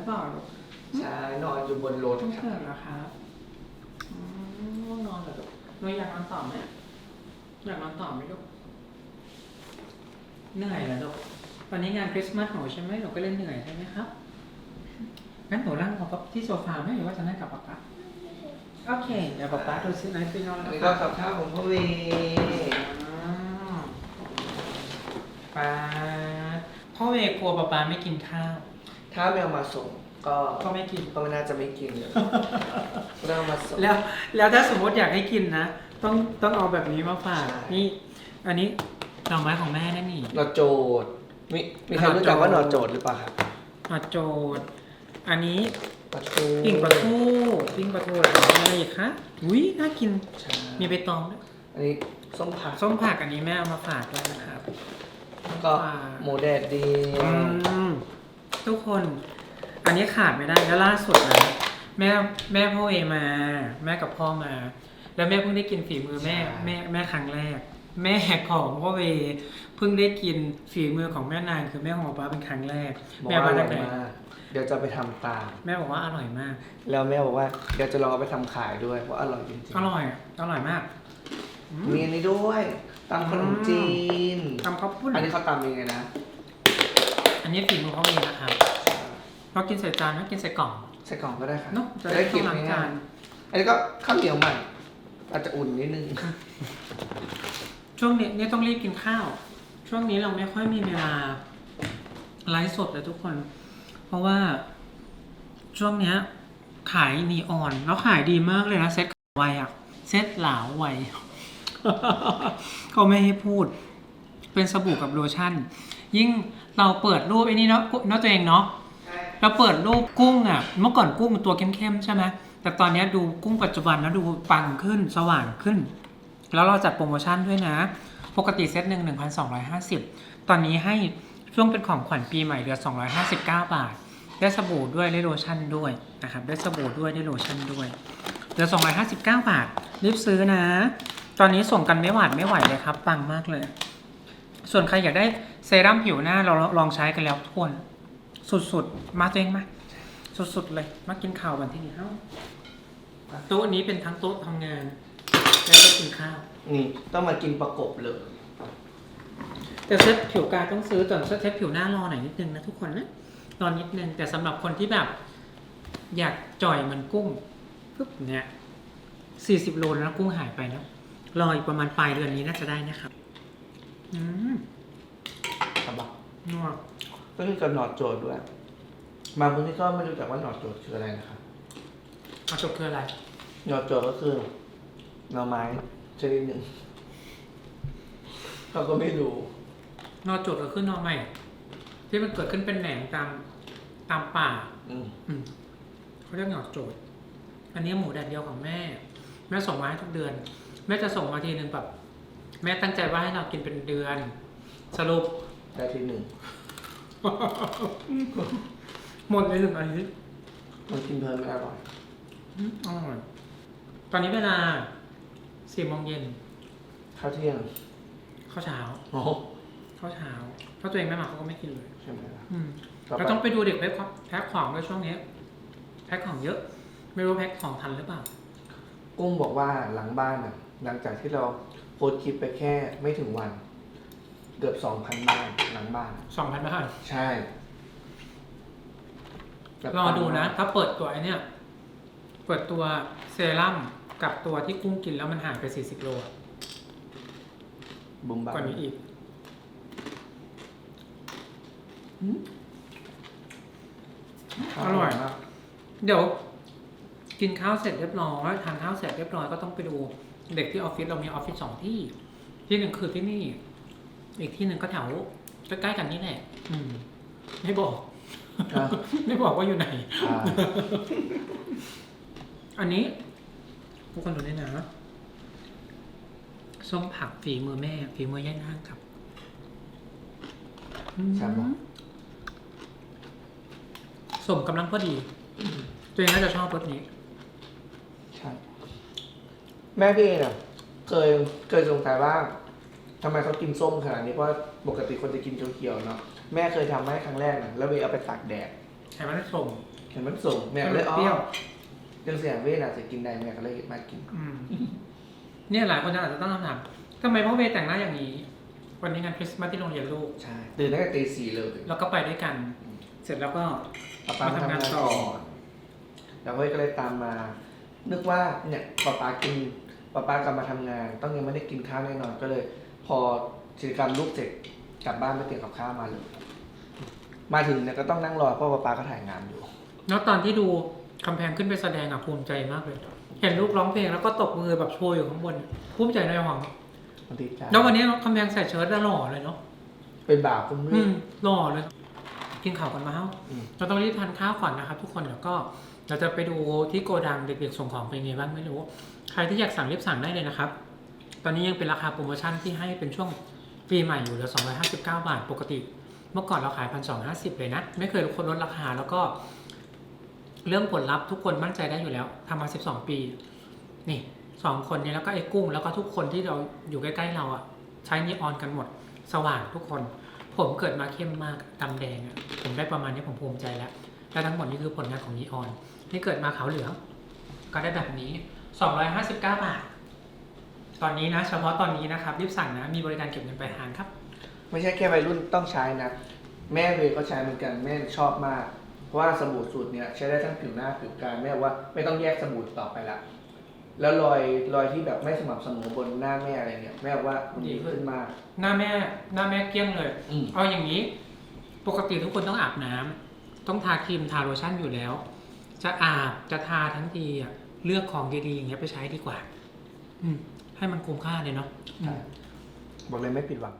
รือเปล่าลูกใช่นอนอยู่บนรถต้องครัเกิบดเหรอครับอืมง่วงนอนเหรอลูกหนูอยากนอนต่อไหมอยากนอนต่อไหมลูกเหนื่อยเหรอลูกวันนี้งานคริสต์มาสหนูใช่ไหมหนูก็เล่นเหนื่อยใช่ไหมครับงั้นหนูนั่งรอกับที่โซฟาไหมหรือว่าจะนั่งกับป๊าป๊าโอเคเดี๋ยวป๊าป๊าดูซิไหนไปนอนอันแล้วนี้คก็รับ กับข้าวของพ่อเวป๊าพ่อเวกลัวป๊าป๊าไม่กินข้าว ถ้าแมวมาส่งก็ก็ไม่กิน ก็ไม่น่าจะไม่กินเลยก็ต้องเอามาส่ง แล้วแล้วถ้าสมมติอยากให้กินนะ ต้องต้องเอาแบบนี้มาฝากใช่ นี่ อันนี้ดอกไม้ของแม่นั่นนี่หนอโจดมีมีใครรู้จักว่าหนอโจดหรือเปล่าครับมาโจดอันนี้ปลาทูปิ้งปลาทูปิ้งปลาทูแล้วอะไรอีกคะอุ้ยน่ากิน ใช่มีใบตองด้วยอันนี้ส้มผักส้มผักอันนี้แม่เอามาฝากด้วยนะครับแล้วก็หมูแดดเดียวอืม ทุกคน อันนี้ขาดไม่ได้แล้วล่าสุดนะแม่แม่พ่อเอมา แม่กับพ่อมา แล้วแม่เพิ่งได้กินฝีมือแม่ แม่แม่ครั้งแรก แม่ของพ่อเวเพิ่งได้กินฝีมือของแม่นางคือแม่ของป๊าเป็นครั้งแรกบอกแม่ว่าอมาร่ตั้องยแต่มากเดี๋ยวจะไปทำตาม แม่บอกว่าอร่อยมาก แล้วแม่บอกว่าเดี๋ยวจะลองเอาไปทำขายด้วยเพราะอร่อยจริงๆอร่อยอร่อยมากอืมมีอันนี้ด้วยตำขนมจีนทำข้าวปุ้นอันนี้เขาตำยังไงนะอั นนี้ฝีมือพ่อเวนะครับเรากินใส่จานไม่กินใส่กล่องใส่กล่องก็ได้ค่ะเนาะจะจะได้ได้เข้าเก็บล้างจาง่ายนๆอันนี้ก็ข้าวเหนียวใหม่ อาจจะอุ่นนิดนึง ช่วงนี้เนี่ยต้องรีบกินข้าว ช่วงนี้เราไม่ค่อยมีเวลาไลฟ์สดเลยทุกคน เพราะว่าช่วงเนี้ย ขายนีออน แล้วขายดีมากเลยนะเซ็ตไวอะเซ็ตหลาวไวเขาไม่ให้พูด เป็นสบู่กับโลชั่น ยิ่งเราเปิดรูปไอ้นี่เนาะเนาะตัวเองเนาะเราเปิดรูปกุ้งอะ เมื่อก่อนกุ้งมันตัวเข้มๆใช่ไหมแต่ตอนเนี้ยดูกุ้งปัจจุบันแล้วดูปังขึ้นสว่างขึ้น แล้วเราจัดโปรโมชั่นด้วยนะ ปกติเซตหนึ่ง1,250 ตอนนี้ให้ช่วงเป็นของขวัญปีใหม่เหลือ259 บาท ได้สบู่ด้วยได้โลชั่นด้วยนะครับได้สบู่ด้วยได้โลชั่นด้วยเหลือ259 บาท รีบซื้อนะ ตอนนี้ส่งกันไม่หวาดไม่ไหวเลยครับปังมากเลย ส่วนใครอยากได้ เซรั่มผิวหน้าเราลองใช้กันแล้วทุกคน สุดๆ มาตัวเองมาสุดๆเลย มากินข้าววันที่นี่เอ้าโต๊ะนี้เป็นทั้งโต๊ะทำงาน และโต๊ะกินข้าว นี่ต้องมากินประกบเลย แต่เซตผิวกายต้องซื้อแต่เซตผิวหน้ารอหน่อยนิดนึงนะทุกคนนะรอนิดนึงแต่สำหรับคนที่แบบ อยากจ่อยเหมือนกุ้งปุ๊บเนี่ยสี่สิบโลแล้วนะกุ้งหายไปแล้วรออีกประมาณปลายเดือนนี้น่าจะได้นะครับ อืม ครับบอกนัวก็คือกับหนอดโจดด้วย บางคนที่ก็ไม่รู้จักว่าหนอดโจดคืออะไรนะครับเอาจบคืออะไร หนอดโจดก็คือหน่อไม้ชนิดหนึ่งเขาก็ไม่รู้นอจดก็ขึ้นนอใหม่ ที่มันเกิดขึ้นเป็นแหนงตามตามป่า อืมอืมเขาเรียกหนอดโจดอันนี้หมูแดดเดียวของแม่ แม่ส่งมาให้ทุกเดือน แม่จะส่งมาทีหนึ่งแบบ แม่ตั้งใจว่าให้เรากินเป็นเดือน สรุป ได้ที่หนึ่งหมดเลยหนึ่งอาทิตย์มันกินเพลินไม่อร่อยอืมอร่อยตอนนี้เวลาสี่โมงเย็นข้าวเที่ยงข้าวเช้าโอ้โหข้าวเช้าเพราะตัวเองไม่มาเขาก็ไม่กินเลย ใช่ไหมล่ะอืมต่อไปเราต้องไปดูเด็กแพ็คของแพ็คของด้วยช่วงนี้แพ็คของเยอะ ไม่รู้แพ็คของทันหรือเปล่า กุ้งบอกว่าหลังบ้านอะ หลังจากที่เราโพสต์คลิปไปแค่ไม่ถึงวัน เกือบสองพันบ้านหลังบ้าน สองพันบาทใช่แบบรอดูนะ ถ้าเปิดตัวไอเนี้ยเปิดตัวเซรั่มกับตัวที่กุ้งกินแล้วมันหายไป40โลอะบุ้มบ้ากว่านี้อีกอร่อย มากเดี๋ยว กินข้าวเสร็จเรียบร้อยทานข้าวเสร็จเรียบร้อยก็ต้องไปดู เด็กที่ออฟฟิศเรามีออฟฟิศสองที่ ที่หนึ่งคือที่นี่ อีกที่หนึ่งก็แถวใกล้ๆกันนี่แหละอืม ไม่บอก อะ ไม่บอกว่าอยู่ไหน อ่าอันนี้ทุกคนดูนี่นะส้มผักฝีมือแม่ฝีมือย่ายนางครับอืมแซ่บปะ สมกำลังพอดีตัวเองน่าจะชอบรสนี้ ใช่ แม่พี่เนี่ยเคยเคยสงสัยว่า ทำไมเขากินส้มขนาดนี้เพราะปกติคนจะกินเขียวๆเนาะแม่เคยทำให้ครั้งแรกนะแล้วเวเอาไปตากแดดใช่ไหมสมเห็นมันสูงแม่ก็เลยอ๋อเปรี้ยวยังเสียเวทอาจจะกินได้แม่ก็เลยมากิน อืมเนี่ยหลายคนอาจจะต้องคำถามทำไมพ่อเวย์แต่งหน้าอย่างนี้ วันนี้งานคริสต์มาสที่โรงเรียนลูก ใช่ตื่นตั้งแต่ตีสี่เลยแล้วก็ไปด้วยกัน เสร็จแล้วก็ ป๊าป๊ามาทำงางทำานนต่อก่อนแล้วเว้ยก็เลยตามมา นึกว่าเนี่ยป๊าป๊ากินป๊าป๊ากลับมาทำงาน ต้องยังไม่ได้กินข้าวแน่นอนก็เลย พอกิจกรรมลูกเสร็จกลับบ้านไปเตรียมกับข้าวมาเลย มาถึงเนี่ยก็ต้องนั่งรอเพราะป๊าป๊าก็ถ่ายงานอยู่ แล้วตอนที่ดูคำแพงขึ้นไปแสดงอะภูมิใจมากเลย เห็นลูกร้องเพลงแล้วก็ตบมือแบบโชว์อยู่ข้างบน ภูมิใจในหวังมันดีใจแล้ววันนี้คำแพงใส่เชิ้ตแล้วหล่อเลยเนาะเป็นบ่าวคุณมือือมหล่อเลย กินข้าวกันมาเฮ้าอืม เราต้องรีบทานข้าวก่อนนะครับ ทุกคนแล้วก็เราจะไปดูที่โกดังเด็กๆส่งของเป็นไงบ้างไม่รู้ ใครที่อยากสั่งรีบสั่งได้เลยนะครับ ตอนนี้ยังเป็นราคาโปรโมชั่นที่ให้เป็นช่วงปีใหม่อยู่เหลือ259 บาท ปกติ เมื่อก่อนเราขาย 1,250 เลยนะ ไม่เคยคนลดราคาแล้วก็เรื่องผลลัพธ์ทุกคนมั่นใจได้อยู่แล้วทำมา 12 ปี นี่สองคนนี้แล้วก็ไอ้กุ้งแล้วก็ทุกคนที่เราอยู่ใกล้ๆเราอะใช้นีออนกันหมด สว่างทุกคน ผมเกิดมาเข้มมากดำแดงอะผมได้ประมาณนี้ผมภูมิใจแล้ว และทั้งหมดนี้คือผลงานของนีออนนี่เกิดมาขาวเหลืองก็ได้แบบนี้ 259 บาท ตอนนี้นะ เฉพาะตอนนี้นะครับ รีบสั่งนะ มีบริการเก็บเงินปลายทางครับ ไม่ใช่แค่วัยรุ่นต้องใช้นะ แม่เวย์ก็ใช้เหมือนกันแม่ชอบมาก เพราะว่าสบู่สูตรเนี่ยใช้ได้ทั้งผิวหน้าผิวกายแม่ว่าไม่ต้องแยกสบู่ต่อไปละ แล้วรอยรอยที่แบบไม่สม่ำเสมอบนหน้าแม่อะไรเนี่ย แม่ว่ามันดีขึ้นมาก หน้าแม่ หน้าแม่เกลี้ยงเลย อืม เอาอย่างนี้ ปกติทุกคนต้องอาบน้ำต้องทาครีมทาโลชั่นอยู่แล้ว จะอาบจะทาทั้งทีอะเลือกของดีๆอย่างเงี้ยไปใช้ดีกว่า อืม ให้มันคุ้มค่าเลยเนาะอืมบอกเลยไม่ผิดหวัง